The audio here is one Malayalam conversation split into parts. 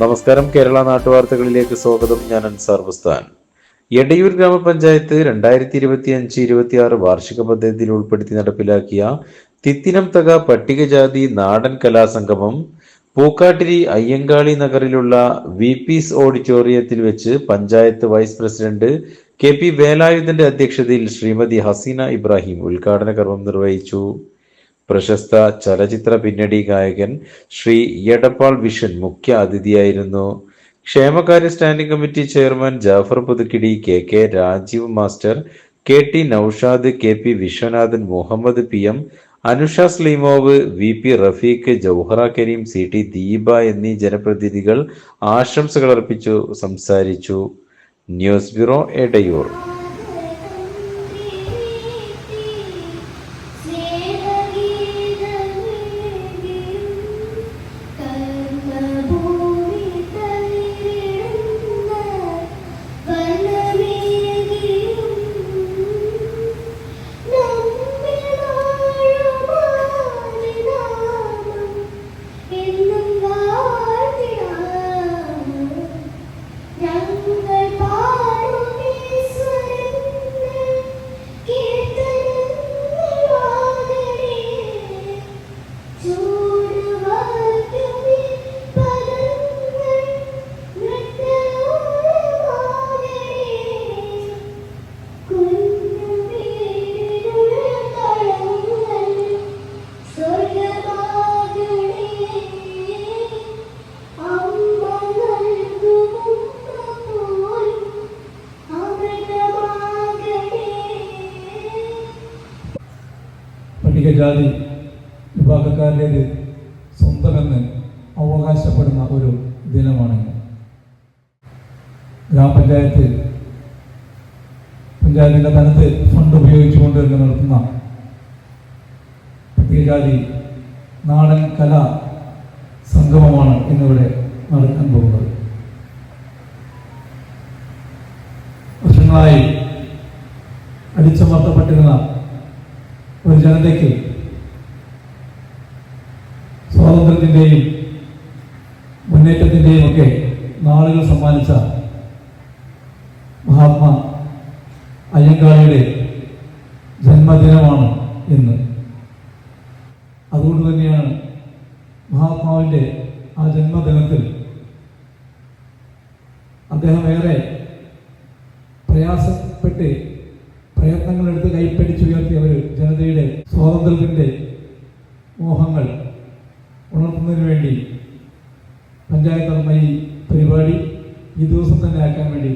നമസ്കാരം കേരള നാട്ടുവാർത്തകളിലേക്ക് സ്വാഗതം. ഞാൻ അൻസാർ ബുസ്താൻ. എടയൂർ ഗ്രാമപഞ്ചായത്ത് രണ്ടായിരത്തി ഇരുപത്തി അഞ്ച് ഇരുപത്തി ആറ് വാർഷിക പദ്ധതിയിൽ ഉൾപ്പെടുത്തി നടപ്പിലാക്കിയ തിത്തിനം തക പട്ടികജാതി നാടൻ കലാസംഗമം പൂക്കാട്ടിരി അയ്യങ്കാളി നഗറിലുള്ള വി പീസ് ഓഡിറ്റോറിയത്തിൽ വെച്ച് panchayat vice president K P വേലായുധന്റെ അധ്യക്ഷതയിൽ ശ്രീമതി ഹസീന ഇബ്രാഹിം ഉദ്ഘാടന കർമ്മം നിർവഹിച്ചു. പ്രശസ്ത ചലച്ചിത്ര പിന്നണി ഗായകൻ ശ്രീ എടപ്പാൾ വിഷൻ മുഖ്യ അതിഥിയായിരുന്നു. ക്ഷേമകാര്യ standing committee chairman Jafar Puthukkidi K K Rajeev master K T Noushad K P Viswanathan Muhammad P M Anusha സ്ലീമോവ് V P Rafeeq Jouhara Kareem C T Deepa എന്നീ ജനപ്രതിനിധികൾ ആശംസകൾ അർപ്പിച്ചു സംസാരിച്ചു. News bureau Edayur. പട്ടികജാതി വിഭാഗക്കാരുടേത് സ്വന്തമെന്ന് അവകാശപ്പെടുന്ന ഒരു ദിനമാണിന്ന് ഗ്രാമപഞ്ചായത്ത് പഞ്ചായത്തിന്റെ തനത്ത് ഫണ്ട് ഉപയോഗിച്ചുകൊണ്ട് തന്നെ നടത്തുന്ന പട്ടികജാതി നാടൻ കലാ സംഗമമാണ് ഇന്നിവിടെ നടക്കാൻ പോകുന്നത്. വർഷങ്ങളായി അടിച്ചമർത്തപ്പെട്ടിരുന്ന ജനതയ്ക്ക് സ്വാതന്ത്ര്യത്തിന്റെയും മുന്നേറ്റത്തിന്റെയും ഒക്കെ നാളുകൾ സമ്മാനിച്ച മഹാത്മാ അയ്യങ്കാളിയുടെ ജന്മദിനമാണ് ഇന്ന്. അതുകൊണ്ട് തന്നെയാണ് മഹാത്മാവിന്റെ ആ ജന്മദിനത്തിൽ അദ്ദേഹം ഏറെ പ്രയാസപ്പെട്ട് പ്രയത്നങ്ങളെടുത്ത് കൈപ്പിടിച്ച് സ്വാതന്ത്ര്യത്തിന്റെ മോഹങ്ങൾ ഉണർത്തുന്നതിന് വേണ്ടി പഞ്ചായത്ത് നടന്ന ഈ പരിപാടി ഈ ദിവസം തന്നെ ആക്കാൻ വേണ്ടി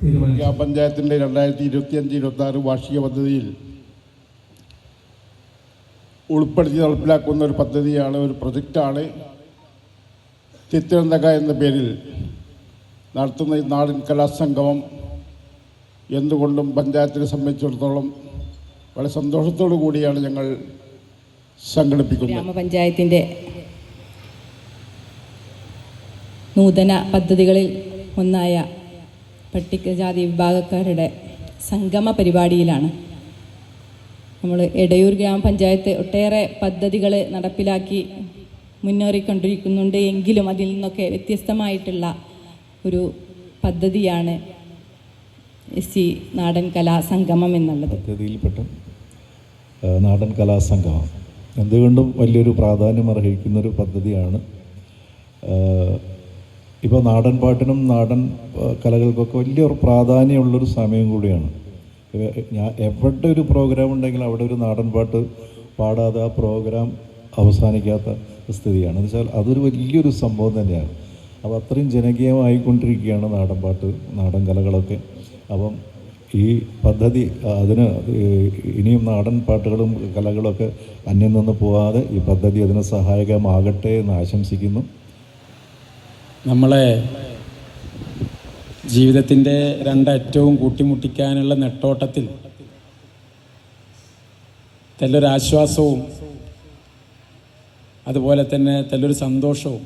തീരുമാനിച്ചു. ഗ്രാമപഞ്ചായത്തിന്റെ രണ്ടായിരത്തി ഇരുപത്തി അഞ്ച് ഇരുപത്തി ആറ് വാർഷിക പദ്ധതിയിൽ ഉൾപ്പെടുത്തി നടപ്പിലാക്കുന്ന ഒരു പദ്ധതിയാണ് ഒരു പ്രൊജക്റ്റാണ് ചിത്രന്തക എന്ന പേരിൽ നടത്തുന്ന ഈ നാടൻ കലാസംഗമം. എന്തുകൊണ്ടും പഞ്ചായത്തിനെ സംബന്ധിച്ചിടത്തോളം വളരെ സന്തോഷത്തോടു കൂടിയാണ് ഞങ്ങൾ സംഘടിപ്പിക്കുന്നത്. ഗ്രാമപഞ്ചായത്തിന്റെ നൂതന പദ്ധതികളിൽ ഒന്നായ പട്ടികജാതി വിഭാഗക്കാരുടെ സംഗമ പരിപാടിയിലാണ് നമ്മൾ എടയൂർ ഗ്രാമപഞ്ചായത്ത് ഒട്ടേറെ പദ്ധതികൾ നടപ്പിലാക്കി മുന്നേറിക്കൊണ്ടിരിക്കുന്നുണ്ട് എങ്കിലും അതിൽ നിന്നൊക്കെ വ്യത്യസ്തമായിട്ടുള്ള ഒരു പദ്ധതിയാണ് എസ് സി നാടൻ കലാ സംഗമം എന്നുള്ളത്. പദ്ധതിയിൽപ്പെട്ട നാടൻ കലാസംഗമം എന്തുകൊണ്ടും വലിയൊരു പ്രാധാന്യം അർഹിക്കുന്നൊരു പദ്ധതിയാണ്. ഇപ്പോൾ നാടൻ പാട്ടിനും നാടൻ കലകൾക്കൊക്കെ വലിയൊരു പ്രാധാന്യമുള്ളൊരു സമയം കൂടിയാണ്. ഞാൻ എവിടെ ഒരു പ്രോഗ്രാം ഉണ്ടെങ്കിൽ അവിടെ ഒരു നാടൻ പാട്ട് പാടാതെ ആ പ്രോഗ്രാം അവസാനിക്കാത്ത സ്ഥിതിയാണ്. എന്ന് വെച്ചാൽ അതൊരു വലിയൊരു സംഭവം തന്നെയാണ്. അപ്പോൾ അത്രയും ജനകീയമായിക്കൊണ്ടിരിക്കുകയാണ് നാടൻ പാട്ട് നാടൻ കലകളൊക്കെ. അപ്പം ഈ പദ്ധതി അതിന് ഇനിയും നാടൻ പാട്ടുകളും കലകളൊക്കെ അന്യം നിന്ന് പോവാതെ ഈ പദ്ധതി അതിന് സഹായകമാകട്ടെ എന്ന് ആശംസിക്കുന്നു. നമ്മളെ ജീവിതത്തിന്റെ രണ്ടറ്റവും കൂട്ടിമുട്ടിക്കാനുള്ള നെട്ടോട്ടത്തിൽ തല്ലൊരാശ്വാസവും അതുപോലെ തന്നെ തെല്ലൊരു സന്തോഷവും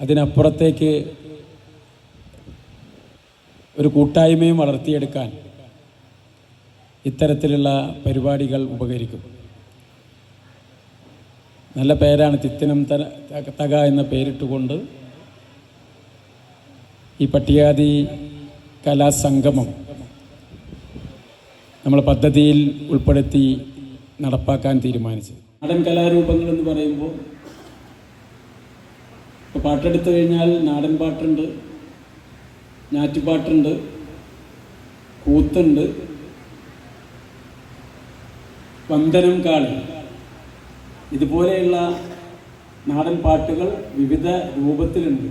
അതിനപ്പുറത്തേക്ക് ഒരു കൂട്ടായ്മയും വളർത്തിയെടുക്കാൻ ഇത്തരത്തിലുള്ള പരിപാടികൾ ഉപകരിക്കും. നല്ല പേരാണ് തിത്തിനം തക എന്ന പേരിട്ടുകൊണ്ട് ഈ പട്ടികാതി കലാസംഗമം നമ്മൾ പദ്ധതിയിൽ ഉൾപ്പെടുത്തി നടപ്പാക്കാൻ തീരുമാനിച്ചു നാടൻ കലാരൂപങ്ങൾ എന്ന് പറയുമ്പോൾ ഇപ്പോൾ പാട്ടെടുത്തു കഴിഞ്ഞാൽ നാടൻ പാട്ടുണ്ട്. ഞാറ്റുപാട്ടുണ്ട് കൂത്തുണ്ട് വന്ദനം കാളി ഇതുപോലെയുള്ള നാടൻ പാട്ടുകൾ വിവിധ രൂപത്തിലുണ്ട്.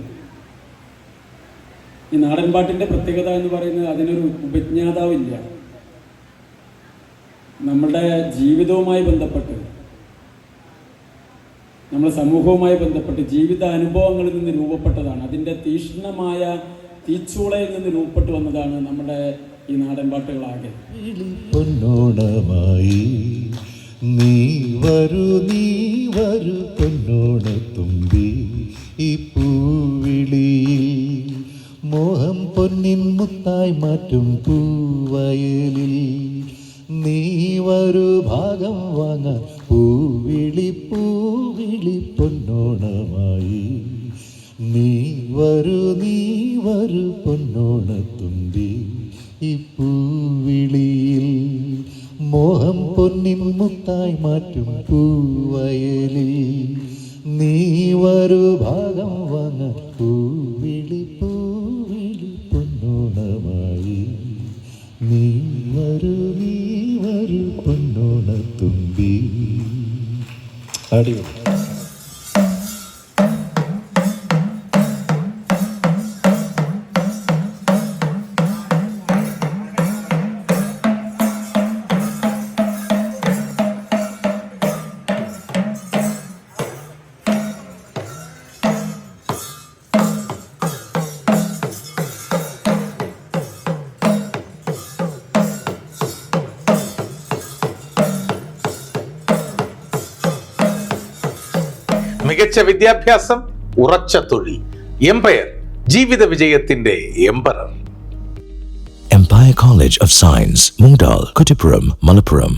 ഈ നാടൻ പാട്ടിന്റെ പ്രത്യേകത എന്ന് പറയുന്നത് അതിനൊരു ഉപജ്ഞാതാവില്ല. നമ്മളുടെ ജീവിതവുമായി ബന്ധപ്പെട്ട് നമ്മുടെ സമൂഹവുമായി ബന്ധപ്പെട്ട് ജീവിത അനുഭവങ്ങളിൽ നിന്ന് രൂപപ്പെട്ടതാണ്. അതിന്റെ തീക്ഷ്ണമായ തീച്ചൂളയിൽ നിന്ന് രൂപപ്പെട്ടു വന്നതാണ് നമ്മുടെ ഈ നാടൻ പാട്ടുകളാകെ പൊന്നോണമായി നീ വരൂ നീ വരൂ പൊന്നോണത്തുമ്പി ഈ പൂവിളിയിൽ. മോഹം പൊന്നിൻ മുത്തായി മാറ്റും പൂവയലിൽ. നീ വരൂ ഭാഗം വാങ്ങാൻ പൂവിളി പൂവിളി പൊന്നോണമായി. നീ വരൂ നീ വരു പൊന്നോണത്തുമ്പി ഈ പൂവിളിയിൽ മോഹം പൊന്നിൻ മുത്തായി മാറ്റും പൂവയലിൽ. നീ വരു ഭാഗം വാങ്ങ പൂവിളി പൂവിളി പൊന്നോണമായി. നീ വരു നീ വരു പൊന്നോണത്തുമ്പി അടിപൊളി. മികച്ച വിദ്യാഭ്യാസം ഉറച്ച തൊഴിൽ എംപയർ ജീവിത വിജയത്തിന്റെ empire Empire College of Science, Mungdal, Kuttipuram, Malappuram.